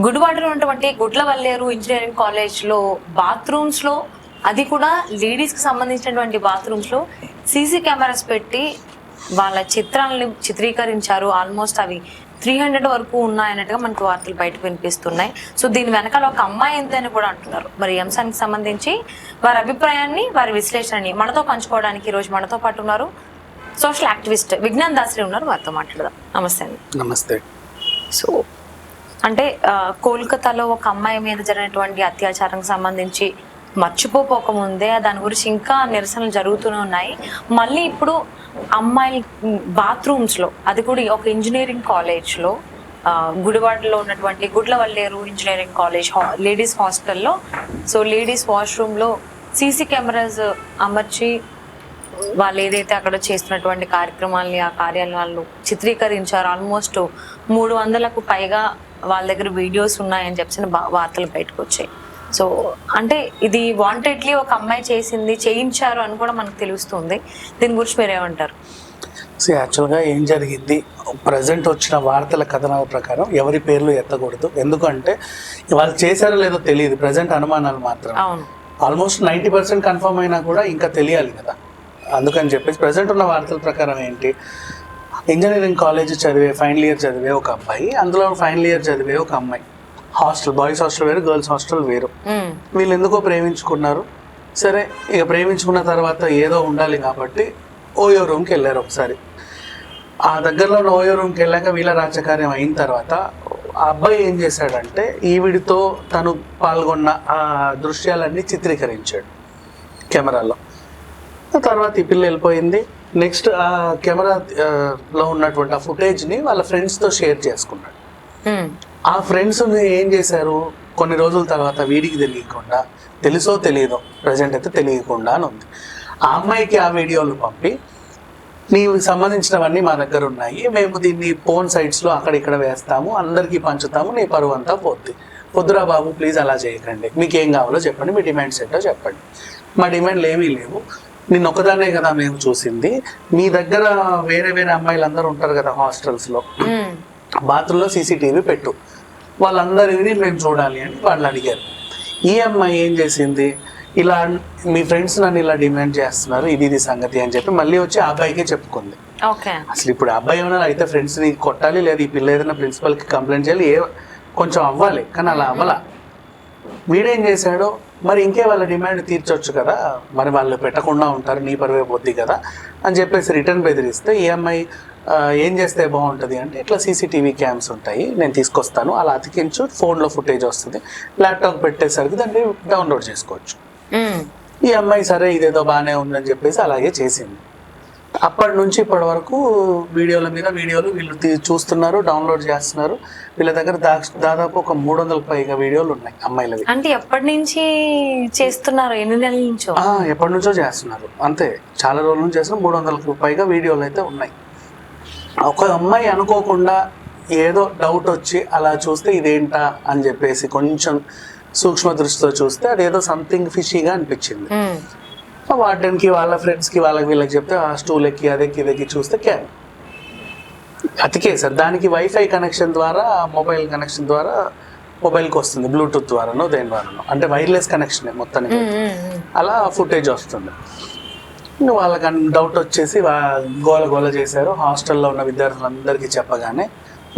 గుడివాడలో ఉన్నటువంటి గుడ్లవల్లేరు ఇంజనీరింగ్ కాలేజ్లో బాత్రూమ్స్లో అది కూడా లేడీస్కి సంబంధించినటువంటి బాత్రూమ్స్లో సీసీ కెమెరాస్ పెట్టి వాళ్ళ చిత్రాలను చిత్రీకరించారు. ఆల్మోస్ట్ అవి త్రీ హండ్రెడ్ వరకు ఉన్నాయన్నట్టుగా మనకు వార్తలు బయటకు వినిపిస్తున్నాయి. సో దీని వెనకాల ఒక అమ్మాయి ఎంత అని కూడా అంటున్నారు. మరి అంశానికి సంబంధించి వారి అభిప్రాయాన్ని వారి విశ్లేషణని మనతో పంచుకోవడానికి ఈరోజు మనతో పాటు ఉన్నారు సోషల్ యాక్టివిస్ట్ విజ్ఞాన్ దాసరి ఉన్నారు. వారితో మాట్లాడదాం. నమస్తే అండి. నమస్తే. సో అంటే కోల్కతాలో ఒక అమ్మాయి మీద జరిగినటువంటి అత్యాచారం సంబంధించి మర్చిపోపోకముందే దాని గురించి ఇంకా నిరసనలు జరుగుతూనే ఉన్నాయి. మళ్ళీ ఇప్పుడు అమ్మాయిల బాత్రూమ్స్లో అది కూడా ఒక ఇంజనీరింగ్ కాలేజ్లో గుడివాడలో ఉన్నటువంటి గుడ్లవల్లేరు ఇంజనీరింగ్ కాలేజ్ లేడీస్ హాస్టల్లో. సో లేడీస్ వాష్రూమ్లో సీసీ కెమెరాస్ అమర్చి వాళ్ళు ఏదైతే అక్కడ చేస్తున్నటువంటి కార్యక్రమాల్ని ఆ కార్యాలయాలను చిత్రీకరించారు. ఆల్మోస్ట్ మూడు వందలకు పైగా వాళ్ళ దగ్గర వీడియోస్ ఉన్నాయని చెప్పిన వార్తలు బయటకు వచ్చాయి. సో అంటే ఇది వాంటెడ్లీ ఒక అమ్మాయి చేసింది చేయించారు అని కూడా మనకు తెలుస్తుంది. దీని గురించి మీరు ఏమంటారు? సో యాక్చువల్గా ఏం జరిగింది? ప్రజెంట్ వచ్చిన వార్తల కథనాల ప్రకారం ఎవరి పేర్లు ఎత్తకూడదు. ఎందుకంటే వాళ్ళు చేశారో లేదో తెలియదు. ప్రజెంట్ అనుమానాలు మాత్రం ఆల్మోస్ట్ నైంటీ పర్సెంట్ కన్ఫర్మ్ అయినా కూడా ఇంకా తెలియాలి కదా. అందుకని చెప్పేసి ప్రజెంట్ ఉన్న వార్తల ప్రకారం ఏంటి? ఇంజనీరింగ్ కాలేజ్ చదివే ఫైనల్ ఇయర్ చదివే ఒక అబ్బాయి అందులో ఫైనల్ ఇయర్ చదివే ఒక అమ్మాయి. హాస్టల్ బాయ్స్ హాస్టల్ వేరు గర్ల్స్ హాస్టల్ వేరు. వీళ్ళు ఎందుకో ప్రేమించుకున్నారు? సరే ఇక ప్రేమించుకున్న తర్వాత ఏదో ఉండాలి కాబట్టి ఓయో రూమ్కి వెళ్ళారు ఒకసారి. ఆ దగ్గరలో ఉన్న ఓయో రూమ్కి వెళ్ళాక వీళ్ళ రాజకార్యం అయిన తర్వాత ఆ అబ్బాయి ఏం చేశాడంటే ఈవిడితో తను పాల్గొన్న ఆ దృశ్యాలన్నీ చిత్రీకరించాడు కెమెరాలో. తర్వాత ఈ పిల్ల వెళ్ళిపోయింది. నెక్స్ట్ ఆ కెమెరా లో ఉన్నటువంటి ఆ ఫుటేజ్ని వాళ్ళ ఫ్రెండ్స్తో షేర్ చేసుకున్నాడు. ఆ ఫ్రెండ్స్ ఏం చేశారు? కొన్ని రోజుల తర్వాత వీడికి తెలియకుండా తెలుసో తెలియదో ప్రజెంట్ అయితే తెలియకుండా అని ఉంది. ఆ అమ్మాయికి ఆ వీడియోలు పంపి నీకు సంబంధించినవన్నీ మా దగ్గర ఉన్నాయి. మేము దీన్ని ఫోన్ సైట్స్లో అక్కడ ఇక్కడ వేస్తాము అందరికీ పంచుతాము నీ పరువు అంతా పోద్ది. పొద్దురా బాబు ప్లీజ్ అలా చేయకండి. మీకు ఏం కావాలో చెప్పండి మీ డిమాండ్స్ ఏంటో చెప్పండి. మా డిమాండ్లు ఏమీ లేవు. నిన్న ఒకదాన్నే కదా మేము చూసింది. మీ దగ్గర వేరే వేరే అమ్మాయిలు అందరూ ఉంటారు కదా హాస్టల్స్లో ఉమ్, బాత్రూంలో సీసీటీవీ పెట్టు. వాళ్ళందరినీ మేము చూడాలి అని వాళ్ళు అడిగారు. ఈ అమ్మాయి ఏం చేసింది? ఇలా మీ ఫ్రెండ్స్ నన్ను ఇలా డిమాండ్ చేస్తున్నారు ఇది ఇది సంగతి అని చెప్పి మళ్ళీ వచ్చి ఆ అబ్బాయికే చెప్పుకుంది. ఓకే. అసలు ఇప్పుడు అబ్బాయి ఏమైనా అయితే ఫ్రెండ్స్ని కొట్టాలి లేదా ఈ పిల్ల ఏదైనా ప్రిన్సిపల్కి కంప్లైంట్ చేయాలి ఏ కొంచెం అవ్వాలి కానీ అలా అవ్వాల. వీడేం చేశాడో మరి ఇంకే వాళ్ళ డిమాండ్ తీర్చొచ్చు కదా. మరి వాళ్ళు పెట్టకుండా ఉంటారు నీ పరువే పొద్ది కదా అని చెప్పేసి రిటర్న్ బెదిరిస్తే ఈ అమ్మాయి ఆ, ఏం చేస్తే బాగుంటుంది అంటే ఇట్లా సీసీటీవీ క్యామ్స్ ఉంటాయి నేను తీసుకొస్తాను అలా అతికించు ఫోన్లో ఫుటేజ్ వస్తుంది ల్యాప్టాప్ పెట్టేసరికి దాన్ని డౌన్లోడ్ చేసుకోవచ్చు. ఈ అమ్మాయి సరే ఇదేదో బాగానే ఉందని చెప్పేసి అలాగే చేసింది. అప్పటి నుంచి ఇప్పటి వరకు వీడియోల మీద వీడియోలు వీళ్ళు చూస్తున్నారు డౌన్లోడ్ చేస్తున్నారు. వీళ్ళ దగ్గర దాదాపు ఒక మూడు వందల పైగా వీడియోలు ఉన్నాయి అమ్మాయిలవి. అంటే ఎప్పటి నుంచి చేస్తున్నారు? ఎన్ని నెలల నుంచో? ఎప్పటి నుంచో చేస్తున్నారు. అంతే. చాలా రోజుల నుంచి చేస్తున్నారు. మూడు వందలకు పైగా వీడియోలు అయితే ఉన్నాయి. ఒక అమ్మాయి అనుకోకుండా ఏదో డౌట్ వచ్చి అలా చూస్తే ఇదేంటా అని చెప్పేసి కొంచెం సూక్ష్మ దృష్టితో చూస్తే అదేదో సంథింగ్ ఫిషీగా అనిపించింది. వార్డెన్కి వాళ్ళ ఫ్రెండ్స్కి వాళ్ళకి వీళ్ళకి చెప్తే ఆ స్టూల్ ఎక్కి అదెక్కి ఇదెక్కి చూస్తే క్యాన్ అతికేసారు దానికి వైఫై కనెక్షన్ ద్వారా మొబైల్ కనెక్షన్ ద్వారా మొబైల్కి వస్తుంది బ్లూటూత్ ద్వారానో దేని ద్వారానో అంటే వైర్లెస్ కనెక్షన్ మొత్తానికి. అలా ఫుటేజ్ వస్తుంది. వాళ్ళకి డౌట్ వచ్చేసి గోల గోల చేశారు. హాస్టల్లో ఉన్న విద్యార్థులందరికీ చెప్పగానే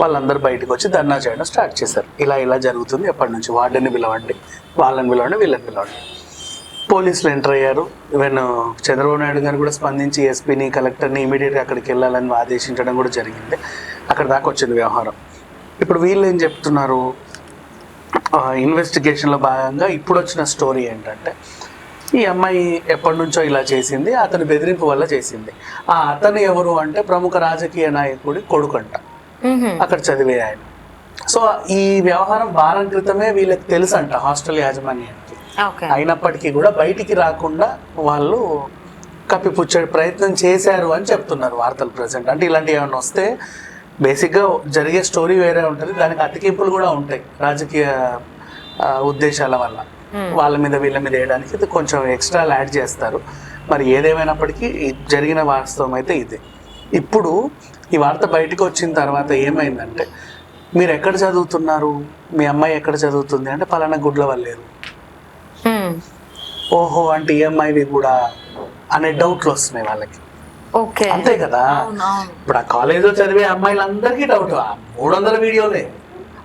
వాళ్ళందరూ బయటకు వచ్చి ధర్నా చేయడం స్టార్ట్ చేశారు. ఇలా ఇలా జరుగుతుంది. ఎప్పటి నుంచి వార్డెన్ని పిలవండి వాళ్ళని పిలవండి వీళ్ళని పిలవండి. పోలీసులు ఎంటర్ అయ్యారు. ఈవెన్ చంద్రబాబు నాయుడు గారు కూడా స్పందించి ఎస్పీని కలెక్టర్ని ఇమీడియట్గా అక్కడికి వెళ్ళాలని ఆదేశించడం కూడా జరిగింది. అక్కడ దాకా వచ్చింది వ్యవహారం. ఇప్పుడు వీళ్ళు ఏం చెప్తున్నారు? ఇన్వెస్టిగేషన్లో భాగంగా ఇప్పుడు వచ్చిన స్టోరీ ఏంటంటే ఈ అమ్మాయి ఎప్పటి నుంచో ఇలా చేసింది అతని బెదిరింపు వల్ల చేసింది. ఆ అతను ఎవరు అంటే ప్రముఖ రాజకీయ నాయకుడి కొడుకంట. అక్కడ చదివే ఆయన. సో ఈ వ్యవహారం వారం క్రితమే వీళ్ళకి తెలుసు అంట హాస్టల్ యాజమాన్యానికి. ఓకే అయినప్పటికీ కూడా బయటికి రాకుండా వాళ్ళు కప్పిపుచ్చే ప్రయత్నం చేశారు అని చెప్తున్నారు వార్తలు ప్రజెంట్. అంటే ఇలాంటివి ఏమైనా వస్తే బేసిక్గా జరిగే స్టోరీ వేరే ఉంటుంది దానికి అతికింపులు కూడా ఉంటాయి రాజకీయ ఉద్దేశాల వల్ల. వాళ్ళ మీద వీళ్ళ మీద వేయడానికి కొంచెం ఎక్స్ట్రా యాడ్ చేస్తారు. మరి ఏదేమైనప్పటికీ జరిగిన వాస్తవం అయితే ఇదే. ఇప్పుడు ఈ వార్త బయటకు వచ్చిన తర్వాత ఏమైందంటే మీరు ఎక్కడ చదువుతున్నారు? మీ అమ్మాయి ఎక్కడ చదువుతుంది? అంటే పలానా గుడ్ల ఉమ్, ఓహో అంటే ఈ అమ్మాయివి కూడా అనే డౌట్లు వస్తున్నాయి వాళ్ళకి. ఓకే. అంతే కదా? ఇప్పుడు ఆ కాలేజీలో చదివే అమ్మాయిలందరికీ డౌట్ మూడు వందల వీడియోలే.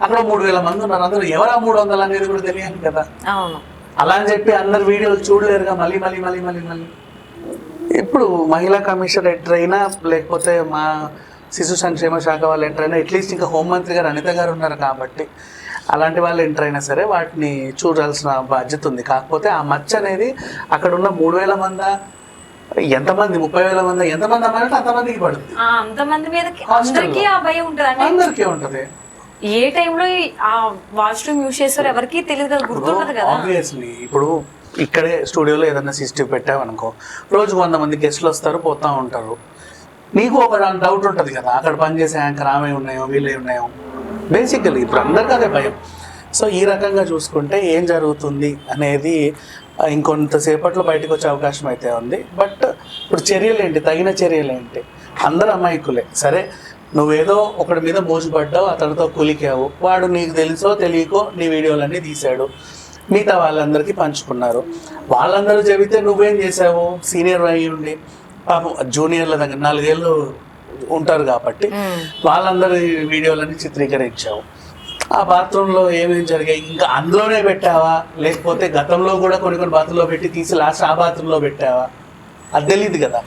అక్కడ మూడు వేల మంది ఉన్నారు. అందరూ ఎవరా మూడు వందలు అనేది కూడా తెలియదు కదా? అలా అని చెప్పి అందరు వీడియోలు చూడలేరుగా మళ్ళీ మళ్ళీ మళ్ళీ మళ్ళీ మళ్ళీ. ఇప్పుడు మహిళా కమిషనర్ ఎంటర్ అయినా లేకపోతే మా శిశు సంక్షేమ శాఖ వాళ్ళు ఎంటర్ అయినా అట్లీస్ట్ ఇంకా హోంమంత్రి గారు అనిత గారు ఉన్నారు కాబట్టి అలాంటి వాళ్ళు ఎంటర్ అయినా సరే వాటిని చూడాల్సిన బాధ్యత ఉంది. కాకపోతే ఆ మచ్చ అనేది అక్కడ ఉన్న మూడు వేల మంది ఎంతమంది ముప్పై వేల మంది ఎంతమంది అమ్మాయి అంటే అంతమందికి పడుతుంది. అంతమంది అందరికీ ఆ భయం ఉంటుంది అంటే అందరికీ ఉంటుంది. ఏ టైంలో ఆ వాష్రూమ్ యూజ్ చేస్తారో ఎవరికి తెలియదు కదా గుర్తుండదు కదా. ఆబ్వియస్లీ ఇప్పుడు ఇక్కడే స్టూడియోలో ఏదైనా సిస్టమ్ పెట్టామనుకో రోజు వంద మంది గెస్ట్లు వస్తారు పోతా ఉంటారు. నీకు ఒక డౌట్ ఉంటుంది కదా అక్కడ పనిచేసే యాంకర్ ఆమె ఉన్నాయో వీళ్ళే ఉన్నాయో. బేసికలీ ఇప్పుడు అందరికీ అదే భయం. సో ఈ రకంగా చూసుకుంటే ఏం జరుగుతుంది అనేది ఇంకొంతసేపట్లో బయటకు వచ్చే అవకాశం అయితే ఉంది. బట్ ఇప్పుడు చర్యలు ఏంటి? తగిన చర్యలు ఏంటి? అందరు అమాయకులే. సరే నువ్వేదో ఒకడి మీద మోసపడ్డావు అతనితో కూలికావు. వాడు నీకు తెలుసో తెలియకో నీ వీడియోలన్నీ తీశాడు. మిగతా వాళ్ళందరికీ పంచుకున్నారు. వాళ్ళందరూ చెబితే నువ్వేం చేసావు సీనియర్ అయ్యి ఉండి పాపం జూనియర్ల దగ్గర నాలుగేళ్ళు ఉంటారు కాబట్టి వాళ్ళందరి వీడియోలన్నీ చిత్రీకరించావు ఆ బాత్రూంలో ఏమేమి జరిగాయి? ఇంకా అందులోనే పెట్టావా? లేకపోతే గతంలో కూడా కొన్ని కొన్ని బాత్రూంలో పెట్టి తీసి లాస్ట్ ఆ బాత్రూంలో పెట్టావా? అది తెలియదు కదా.